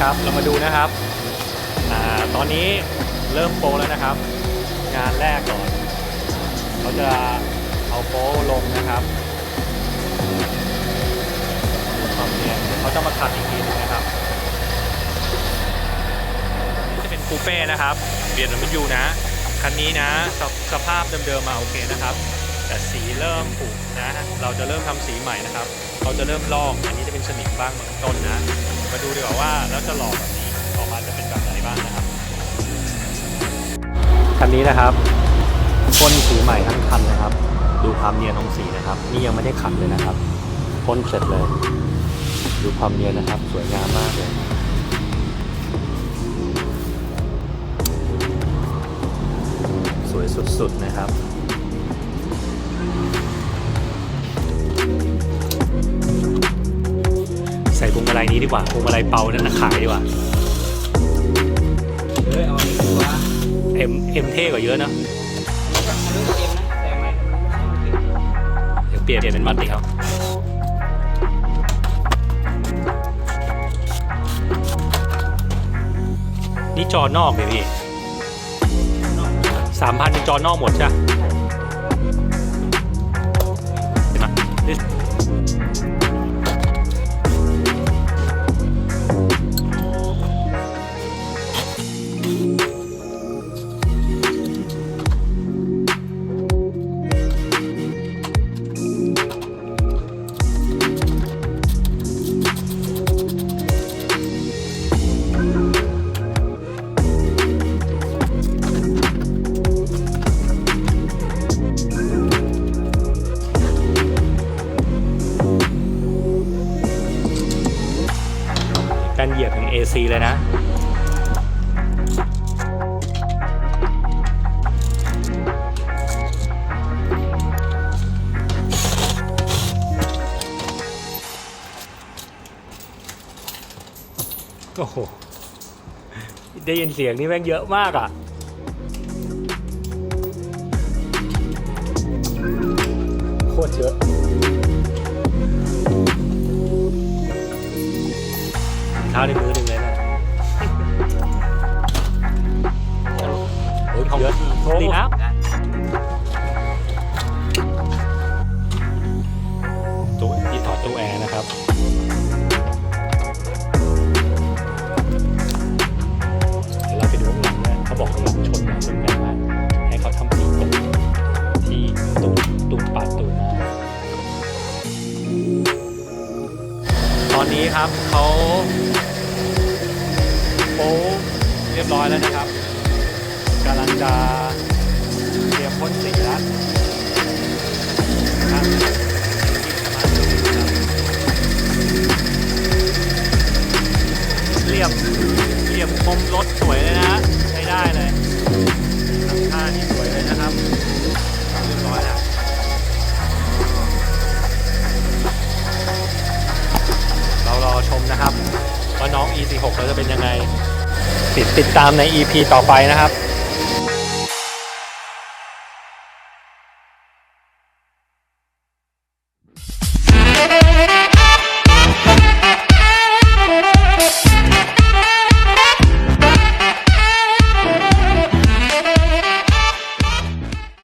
ครับ เรามาดูนะครับอตอนนี้เริ่มโปแล้วนะครับ งานแรกก่อน เขาจะเอาโปลงนะครับความเนียนเขาจะมาขัดอีกทีนึงนะครับจะเป็นคูเป้นะครับเปลี่ยนเป็นยูนะ คันนี้นะสสภาพเดิมๆมาโอเคนะครับ แต่สีเริ่มผุนะ เราจะเริ่มทำสีใหม่นะครับ เราจะเริ่มลอกอันนี้จะเป็นสนิมบ้างบางต้นนะ มาดูดีกว่าว่าแล้วจะหลอกแบบนี้ออกมาจะเป็นแบบไหนบ้างนะครับคันนี้นะครับพ่นสีใหม่ทั้งคันนะครับ ดูความเนียนของสีนะครับ นี่ยังไม่ได้ขัดเลยนะครับพ่นเสร็จเลย ดูความเนียนนะครับ สวยงามมากเลยสวยสุดๆนะครับ มาลัยนี้ดีกว่าพวงมาลัยเป่านั่นนะขายดีกว่าเฮ้ยเอาดีกว่าเอ็มเอ็มเท่กว่าเยอะเนอะเดี๋ยวเปลี่ยนเปลี่ยนเป็นมัดติครับนี่จอนอกเลยพี่สามพันเป็นจอนอกหมดใช่ไหม การเหยียบถึง AC เลยนะ โอ้โห ได้ยินเสียงนี่แม่งเยอะมากอะโคตรเยอะ ข้า นี้ครับเขาโป๊เรียบร้อยแล้วนะครับกำลังจะเตรียมพ่นสีแล้วนะครับเรียบเรียบคมรถสวยเลยนะ นะครับว่าน้อง E46 เราจะเป็นยังไงติดติดตามใน EP ต่อไปนะครับ